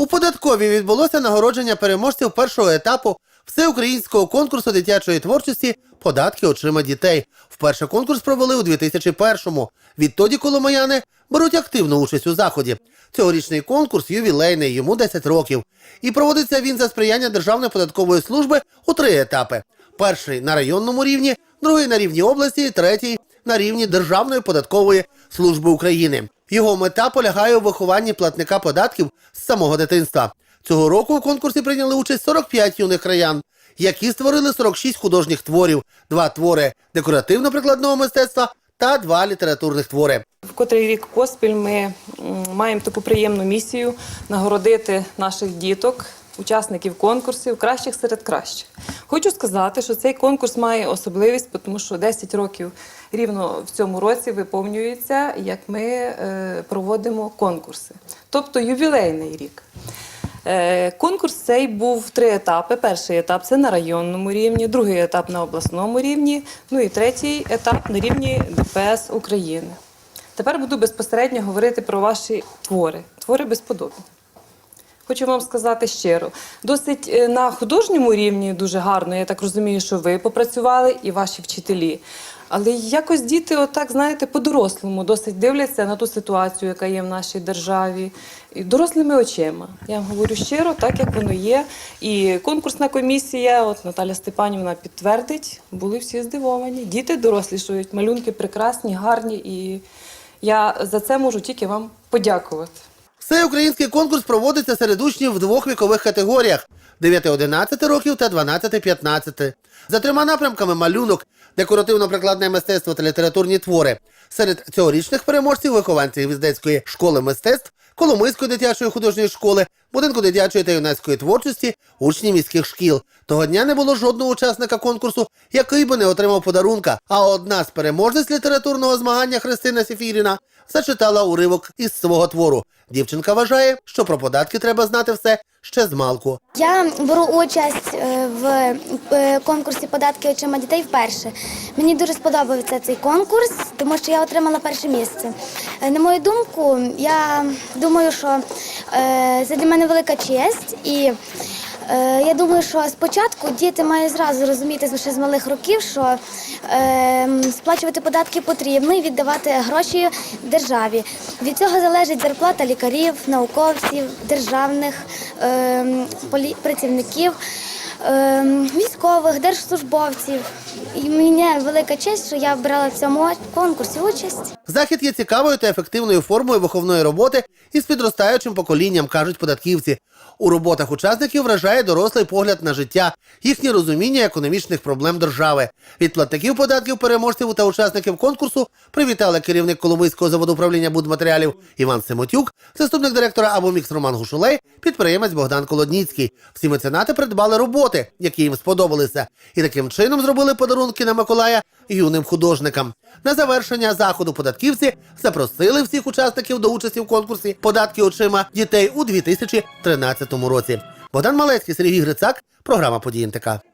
У податковій відбулося нагородження переможців першого етапу всеукраїнського конкурсу дитячої творчості Податки очима дітей. Вперше конкурс провели у 2001-му. Відтоді коломаяни беруть активну участь у заході. Цьогорічний конкурс ювілейний, йому 10 років. І проводиться він за сприяння Державної податкової служби у три етапи: перший на районному рівні, другий на рівні області, третій на рівні Державної податкової служби України. Його мета полягає у вихованні платника податків з самого дитинства. Цього року у конкурсі прийняли участь 45 юних краян, які створили 46 художніх творів, два твори декоративно-прикладного мистецтва та два літературних твори. В котрий рік поспіль ми маємо таку приємну місію нагородити наших діток, учасників конкурсів, кращих серед кращих. Хочу сказати, що цей конкурс має особливість, тому що 10 років рівно в цьому році виповнюється, як ми е, проводимо конкурси, тобто ювілейний рік. Е, Конкурс цей був три етапи. Перший етап це на районному рівні, другий етап на обласному рівні, ну і третій етап на рівні ДПС України. Тепер буду безпосередньо говорити про ваші твори, твори безподобні. Хочу вам сказати щиро, досить е, на художньому рівні дуже гарно. Я так розумію, що ви попрацювали і ваші вчителі. Але якось діти, отак, знаєте, по-дорослому досить дивляться на ту ситуацію, яка є в нашій державі, і дорослими очима. Я вам говорю щиро, так як воно є. І конкурсна комісія, от Наталя Степанівна підтвердить, були всі здивовані. Діти дорослішують, малюнки прекрасні, гарні, і я за це можу тільки вам подякувати. Всеукраїнський конкурс проводиться серед учнів в двох вікових категоріях: 9-11 років та 12-15. За трьома напрямками малюнок, декоративно-прикладне мистецтво та літературні твори. Серед цьогорічних переможців вихованці Гвіздецької школи мистецтв, Коломийської дитячої художньої школи, будинку дитячої та юнацької творчості, учні міських шкіл. Того дня не було жодного учасника конкурсу, який би не отримав подарунка. А одна з переможниць літературного змагання Христина Сефіріна зачитала уривок із свого твору. Дівчинка вважає, що про податки треба знати все ще з малку. Я беру участь е, в е, конкурсі податки очима дітей вперше. Мені дуже сподобався цей конкурс, тому що я отримала перше місце. Е, На мою думку, я думаю, що це для мене велика честь і. Е, Я думаю, що спочатку діти мають зразу розуміти ще з малих років, що е, сплачувати податки потрібно і віддавати гроші державі. Від цього залежить зарплата лікарів, науковців, державних е, полі- працівників, військових, держслужбовців. І мені велика честь, що я брала в цьому конкурсі участь. Захід є цікавою та ефективною формою виховної роботи із підростаючим поколінням, кажуть податківці. У роботах учасників вражає дорослий погляд на життя, їхнє розуміння економічних проблем держави. Від платників податків, переможців та учасників конкурсу привітали керівник Коломийського заводу управління будматеріалів Іван Семотюк, заступник директора Абомікс Роман Гушулей, підприємець Богдан Колодніцький. Всі меценати придбали роботи, які їм сподобалися, і таким чином зробили подарунки на Миколая юним художникам. На завершення заходу податківці запросили всіх учасників до участі в конкурсі податки очима дітей у 2013 році. Богдан Малецький, Сергій Грицак, програма «Події НТК».